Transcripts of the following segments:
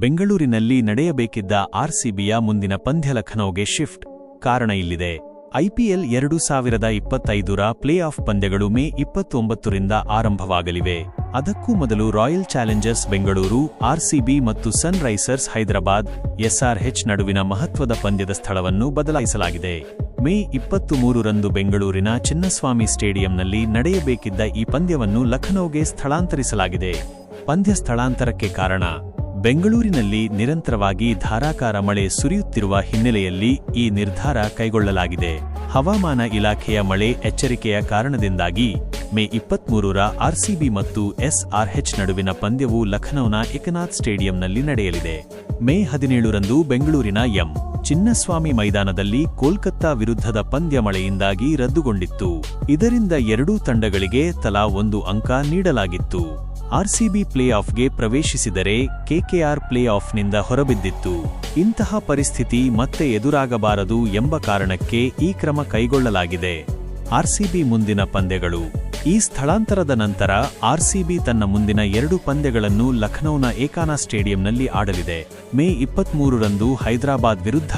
ಬೆಂಗಳೂರಿನಲ್ಲಿ ನಡೆಯಬೇಕಿದ್ದ ಆರ್ಸಿಬಿಯ ಮುಂದಿನ ಪಂದ್ಯ ಲಖನೌಗೆ ಶಿಫ್ಟ್. ಕಾರಣ ಇಲ್ಲಿದೆ. ಐಪಿಎಲ್ ಎರಡು ಸಾವಿರದ ಇಪ್ಪತ್ತೈದರ ಪ್ಲೇ ಆಫ್ ಪಂದ್ಯಗಳು ಮೇ ಇಪ್ಪತ್ತೊಂಬತ್ತರಿಂದ ಆರಂಭವಾಗಲಿವೆ. ಅದಕ್ಕೂ ಮೊದಲು ರಾಯಲ್ ಚಾಲೆಂಜರ್ಸ್ ಬೆಂಗಳೂರು, ಆರ್ಸಿಬಿ ಮತ್ತು ಸನ್ ರೈಸರ್ಸ್ ಹೈದರಾಬಾದ್, ಎಸ್ಆರ್ಎಚ್ ನಡುವಿನ ಮಹತ್ವದ ಪಂದ್ಯದ ಸ್ಥಳವನ್ನು ಬದಲಾಯಿಸಲಾಗಿದೆ. ಮೇ ಇಪ್ಪತ್ತಮೂರರಂದು ಬೆಂಗಳೂರಿನ ಚಿನ್ನಸ್ವಾಮಿ ಸ್ಟೇಡಿಯಂನಲ್ಲಿ ನಡೆಯಬೇಕಿದ್ದ ಈ ಪಂದ್ಯವನ್ನು ಲಖನೌಗೆ ಸ್ಥಳಾಂತರಿಸಲಾಗಿದೆ. ಪಂದ್ಯ ಸ್ಥಳಾಂತರಕ್ಕೆ ಕಾರಣ ಬೆಂಗಳೂರಿನಲ್ಲಿ ನಿರಂತರವಾಗಿ ಧಾರಾಕಾರ ಮಳೆ ಸುರಿಯುತ್ತಿರುವ ಹಿನ್ನೆಲೆಯಲ್ಲಿ ಈ ನಿರ್ಧಾರ ಕೈಗೊಳ್ಳಲಾಗಿದೆ. ಹವಾಮಾನ ಇಲಾಖೆಯ ಮಳೆ ಎಚ್ಚರಿಕೆಯ ಕಾರಣದಿಂದಾಗಿ ಮೇ ಇಪ್ಪತ್ಮೂರರ ಆರ್ಸಿಬಿ ಮತ್ತು ಎಸ್ಆರ್ಎಚ್ ನಡುವಿನ ಪಂದ್ಯವು ಲಖನೌನ ಏಕನಾಥ್ ಸ್ಟೇಡಿಯಂನಲ್ಲಿ ನಡೆಯಲಿದೆ. ಮೇ ಹದಿನೇಳರಂದು ಬೆಂಗಳೂರಿನ ಎಂ. ಚಿನ್ನಸ್ವಾಮಿ ಮೈದಾನದಲ್ಲಿ ಕೋಲ್ಕತ್ತಾ ವಿರುದ್ಧದ ಪಂದ್ಯ ಮಳೆಯಿಂದಾಗಿ ರದ್ದುಗೊಂಡಿತ್ತು. ಇದರಿಂದ ಎರಡೂ ತಂಡಗಳಿಗೆ ತಲಾ ಒಂದು ಅಂಕ ನೀಡಲಾಗಿತ್ತು. ಆರ್ಸಿಬಿ ಪ್ಲೇ ಆಫ್ಗೆ ಪ್ರವೇಶಿಸಿದರೆ ಕೆಕೆಆರ್ ಪ್ಲೇ ಆಫ್ನಿಂದ ಹೊರಬಿದ್ದಿತ್ತು. ಇಂತಹ ಪರಿಸ್ಥಿತಿ ಮತ್ತೆ ಎದುರಾಗಬಾರದು ಎಂಬ ಕಾರಣಕ್ಕೆ ಈ ಕ್ರಮ ಕೈಗೊಳ್ಳಲಾಗಿದೆ. ಆರ್ಸಿಬಿ ಮುಂದಿನ ಪಂದ್ಯಗಳು. ಈ ಸ್ಥಳಾಂತರದ ನಂತರ ಆರ್ಸಿಬಿ ತನ್ನ ಮುಂದಿನ ಎರಡು ಪಂದ್ಯಗಳನ್ನು ಲಖನೌನ ಏಕಾನಾ ಸ್ಟೇಡಿಯಂನಲ್ಲಿ ಆಡಲಿದೆ. ಮೇ ಇಪ್ಪತ್ಮೂರರಂದು ಹೈದರಾಬಾದ್ ವಿರುದ್ಧ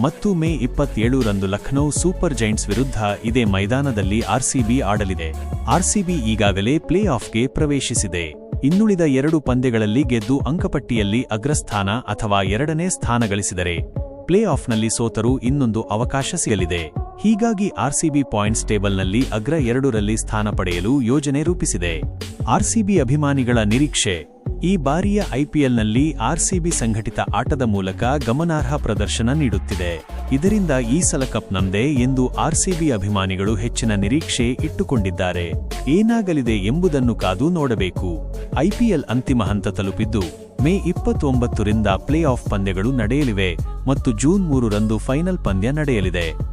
ಮತ್ತು ಮೇ ಇಪ್ಪತ್ತೇಳರಂದು ಲಖನೌ ಸೂಪರ್ ಜೈಂಟ್ಸ್ ವಿರುದ್ಧ ಇದೇ ಮೈದಾನದಲ್ಲಿ ಆರ್ಸಿಬಿ ಆಡಲಿದೆ. ಆರ್ಸಿಬಿ ಈಗಾಗಲೇ ಪ್ಲೇ ಆಫ್ಗೆ ಪ್ರವೇಶಿಸಿದೆ. ಇನ್ನುಳಿದ ಎರಡು ಪಂದ್ಯಗಳಲ್ಲಿ ಗೆದ್ದು ಅಂಕಪಟ್ಟಿಯಲ್ಲಿ ಅಗ್ರಸ್ಥಾನ ಅಥವಾ ಎರಡನೇ ಸ್ಥಾನ ಗಳಿಸಿದರೆ ಪ್ಲೇ ಆಫ್ನಲ್ಲಿ ಸೋತರೂ ಇನ್ನೊಂದು ಅವಕಾಶ ಸಿಗಲಿದೆ. ಹೀಗಾಗಿ ಆರ್ಸಿಬಿ ಪಾಯಿಂಟ್ಸ್ ಟೇಬಲ್ನಲ್ಲಿ ಅಗ್ರ ಎರಡರಲ್ಲಿ ಸ್ಥಾನ ಪಡೆಯಲು ಯೋಜನೆ ರೂಪಿಸಿದೆ. ಆರ್ಸಿಬಿ ಅಭಿಮಾನಿಗಳ ನಿರೀಕ್ಷೆ. ಈ ಬಾರಿಯ ಐಪಿಎಲ್ನಲ್ಲಿ ಆರ್ಸಿಬಿ ಸಂಘಟಿತ ಆಟದ ಮೂಲಕ ಗಮನಾರ್ಹ ಪ್ರದರ್ಶನ ನೀಡುತ್ತಿದೆ. ಇದರಿಂದ ಈ ಸಲ ಕಪ್ ನಮ್ದೇ ಎಂದು ಆರ್ಸಿಬಿ ಅಭಿಮಾನಿಗಳು ಹೆಚ್ಚಿನ ನಿರೀಕ್ಷೆ ಇಟ್ಟುಕೊಂಡಿದ್ದಾರೆ. ಏನಾಗಲಿದೆ ಎಂಬುದನ್ನು ಕಾದು ನೋಡಬೇಕು. ಐಪಿಎಲ್ ಅಂತಿಮ ಹಂತ ತಲುಪಿದ್ದು, ಮೇ ಇಪ್ಪತ್ತೊಂಬತ್ತರಿಂದ ಪ್ಲೇ ಆಫ್ ಪಂದ್ಯಗಳು ನಡೆಯಲಿವೆ ಮತ್ತು ಜೂನ್ ಮೂರರಂದು ಫೈನಲ್ ಪಂದ್ಯ ನಡೆಯಲಿದೆ.